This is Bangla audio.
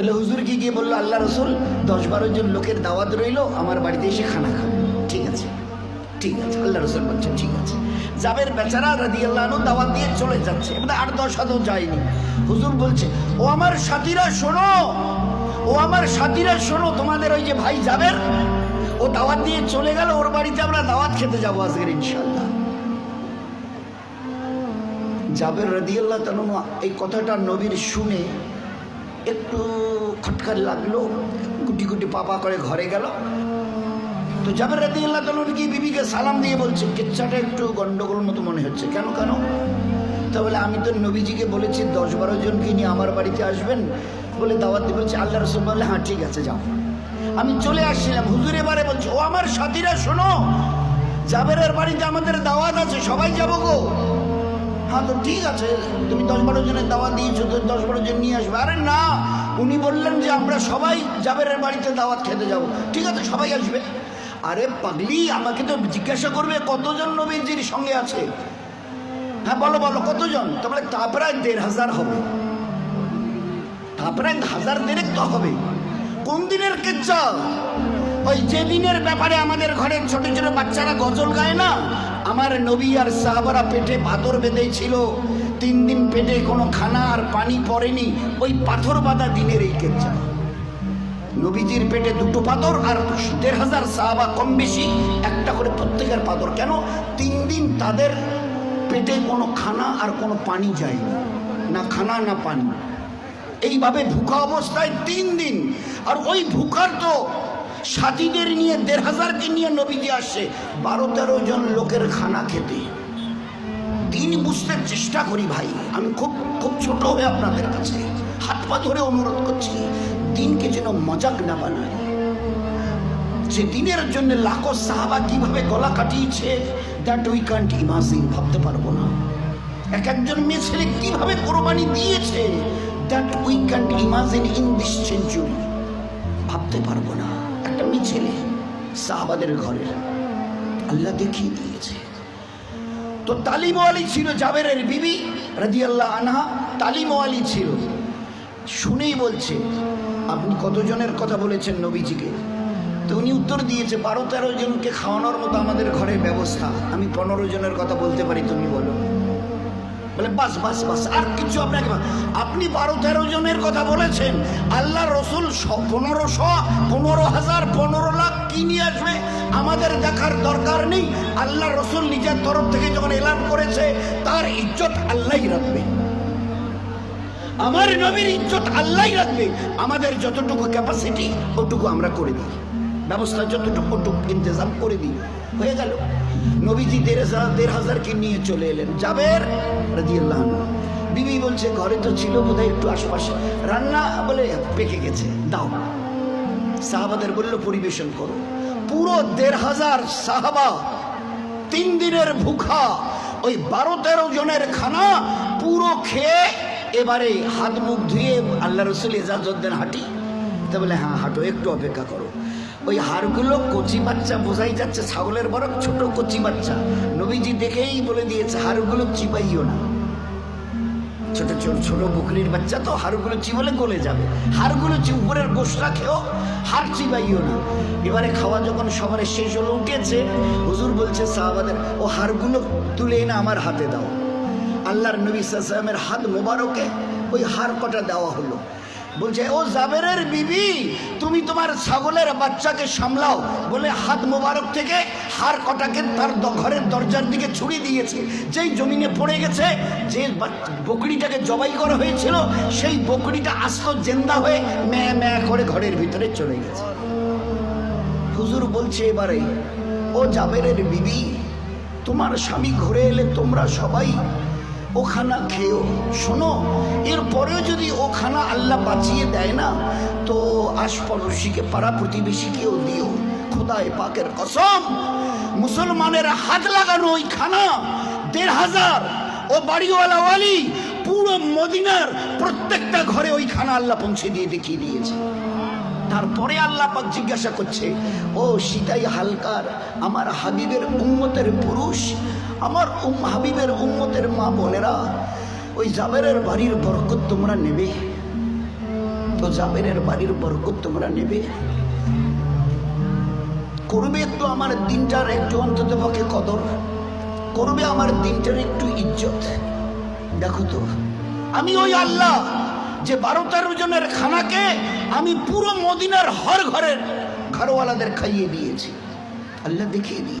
তাহলে হুজুর কি গিয়ে বলল, আল্লাহ রসুল, দশ বারো জন লোকের দাওয়াত রইল, আমার বাড়িতে এসে খানা খাবে। ঠিক আছে ঠিক আছে, আল্লাহ রসুল বলছে ঠিক আছে। জাবের বেচারা রাদি আল্লাহ দাওয়াত দিয়ে চলে যাচ্ছে এবার আট দশ হাতও যায়নি। হুজুর বলছে, ও আমার সাথীরা, শোনো, ও আমার সাথীরা, শোনো, তোমাদের ওই যে ভাই জাবের, ও দাওয়াত দিয়ে চলে গেল, ওর বাড়িতে আমরা দাওয়াত খেতে যাব আজকের ইনশাল্লাহ জাবের রাদিয়াল্লাহ তালন এই কথাটা নবীর শুনে একটু খটকার লাগল, গুটি গুটি পাপা করে ঘরে গেল। তো জাবের রাদিয়াল্লাহ তালন কি বিবিকে সালাম দিয়ে বলছে, কিচ্ছাটা একটু গন্ডগোল মতো মনে হচ্ছে কেন কেন? তা বলে, আমি তো নবীজিকে বলেছি, দশ বারো জনকে নিয়ে আমার বাড়িতে আসবেন? বলে দাওয়াত দিয়ে বলছে আল্লাহ রসুল বললে হ্যাঁ ঠিক আছে, যাও। আমি চলে আসছিলাম, হুজুর এবারে বলছে, ও আমার সাথীরা, শোনো, জাবেরের বাড়িতে আমাদের দাওয়াত আছে, সবাই যাব গো। হ্যাঁ তো ঠিক আছে, তুমি দশ বারো জনের দাওয়াত দিয়েছ, তো দশ বারো জন নিয়ে আসবে। আরে না, উনি বললেন যে আমরা সবাই জাবেরের বাড়িতে দাওয়াত খেতে যাব। ঠিক আছে, সবাই আসবে। আরে পাগলি, আমাকে তো জিজ্ঞাসা করবে কতজন নবীজির সঙ্গে আছে? হ্যাঁ বলো বলো, কতজন? তারপরে তা প্রায় দেড় হাজার হবে। তা প্রায় হাজার দেড়েক তো হবে। কোন দিনের কেচ্ছা? ওই যে দিনের ব্যাপারে আমাদের ঘরের ছোট ছোট বাচ্চারা গজল গায় না, আমার নবী আর সাহাবারা পেটে পাথর বেঁধেছিল। তিন দিন পেটে কোনো খানা আর পানি পড়েনি, ওই পাথর বাঁধা দিনের এই কেচ্ছা। নবীজির পেটে দুটো পাথর আর দেড় হাজার সাহাবা কম বেশি, একটা করে প্রত্যেকের পাথর। কেন? তিন দিন তাদের পেটে কোনো খানা আর কোনো পানি যায়নি, না খানা, না পানি। এইভাবে ভুখা অবস্থায় তিন দিন। আর ওই ভুখার তো সাথীদের নিয়ে, দেড় হাজারকে নিয়ে নবীজি আসছে। বারো তেরো জন লোকের খানা খেতে। দিন বুঝতে চেষ্টা করি ভাই। আমি খুব খুব ছোট হয়ে আপনাদের কাছে হাত পা ধরে অনুরোধ করছি, দিনকে যেন মজাক না বানায়। যে দিনের জন্য লাখো সাহাবা কীভাবে গলা কাটিয়েছে দ্যাট উই কান্ট ইমাজিন ভাবতে পারব না। এক একজন মেয়ে ছেলে কীভাবে কোরবানি দিয়েছে that we can't imagine in this century ভাবতে পারব না। একটা মেয়ে ছেলে সাহাবাদের ঘরের আল্লাহ দেখিয়ে দিয়েছে। তো তালিমওয়ালি ছিল জাবেরের বিবি, রাদিয়াল্লাহ আনহা তালিমওয়ালি ছিল। শুনেই বলছে, আপনি কতজনের কথা বলেছেন নবীজিকে? তো উনি উত্তর দিয়েছে, বারো তেরো জনকে খাওয়ানোর মতো আমাদের ঘরের ব্যবস্থা। আমি পনেরো জনের কথা বলতে পারি, তুমি বলো। বলে, বাস বাস বাস, আর কিছু আপনাকে আপনি বারো তেরো জনের কথা বলেছেন। আল্লাহ রসুল পনেরোশো পনেরো হাজার, পনেরো লাখ কি নিয়ে আসবে? আমাদের দেখার দরকার নেই। আল্লাহ রসুল নিজের তরফ থেকে যখন এলান করেছে, তার ইজ্জত আল্লাহই রাখবে। আমার নবীর ইজ্জত আল্লাহই রাখবে। আমাদের যতটুকু ক্যাপাসিটি ওটুকু আমরা করে দিই। ব্যবস্থা যতটুকু, ওটুকু ইন্তজাম করে দিই। হয়ে গেল। নবীজি দেড় দেড় হাজারকে নিয়ে চলে এলেন। যাবের বিবি বলছে, ঘরে তো ছিল বোধহয় একটু আশপাশে। রান্না বলে, পেকে গেছে, দাও। সাহাবাদের বলল, পরিবেশন করো। পুরো দেড় হাজার সাহাবা তিন দিনের ভুখা, ওই বারো তেরো জনের খানা পুরো খেয়ে এবারে হাত মুখ ধুয়ে আল্লাহ রসুল এজাজত হাঁটি। তা বলে হ্যাঁ হাঁটো, একটু অপেক্ষা করো। ওই হাড়গুলো কচি বাচ্চা বোঝাই যাচ্ছে, ছাগলের বড় ছোট কচি বাচ্চা। নবীজি দেখেই বলে দিয়েছে, হাড়গুলো চিবাইও না। ছোট ছোট ছোট বকরির বাচ্চা তো হাড়গুলো চিবলে গলে যাবে। হাড়গুলো উপরের গোসরা খেয়েও হাড় চিবাইও না। এবারে খাওয়া যখন সবার শেষ হলো, উঠেছে, হুজুর বলছে, সাহাবাদের, ও হাড়গুলো তুলে এনে আমার হাতে দাও। আল্লাহর নবী সাল্লামের হাত মোবারকে ওই হাড় কটা দেওয়া হলো। বলছে, ও জাবেরের বিবি, তুমি তোমার ছাগলের বাচ্চাকে সামলাও। বলে হাত মোবারক থেকে হার কটাকে তার ঘরের দরজার দিকে ছুড়ে দিয়েছে। যেই জমিনে পড়ে গেছে, যে বকরিটাকে জবাই করা হয়েছিল, সেই বকরিটা আস্ত জেন্দা হয়ে ম্যা ম্যা করে ঘরের ভিতরে চলে গেছে। হুজুর বলছে, এবারে, ও জাবেরের বিবি, তোমার স্বামী ঘুরে এলে তোমরা সবাই ও খানা খেয়েও। শোনো, এরপরেও যদি ও খানা আল্লাহ বাঁচিয়ে দেয় না, তো আশপড়শিকে পাড়া প্রতিবেশীকেও দিও। খোদায় পাকের কসম, মুসলমানের হাত লাগানো ওই খানা দেড় হাজার ও বাড়িওয়ালা ওয়ালি পুরো মদিনার প্রত্যেকটা ঘরে ওই খানা আল্লাহ পৌঁছে দিয়ে দেখিয়ে দিয়েছে। তারপরে আল্লাহ পাক জিজ্ঞাসা করছে, ও সীতাই হালকার, আমার হাবিবের উম্মতের পুরুষ, আমার উম, হাবিবের উম্মতের মা বোনেরা, ওই জাবেরের বাড়ির বরকত তোমরা নেবে? তো জাবেরের বাড়ির বরকত তোমরা নেবে। করবে একটু আমার দিনটার একটু অন্তত পক্ষে কদর, করবে আমার দিনটার একটু ইজ্জত। দেখো তো, আমি ওই আল্লাহ যে বারো তেরো জনের খানাকে আমি পুরো মদিনার হর ঘরের ঘরওয়ালাদের খাইয়ে দিয়েছি। আল্লাহ দেখিয়ে দিই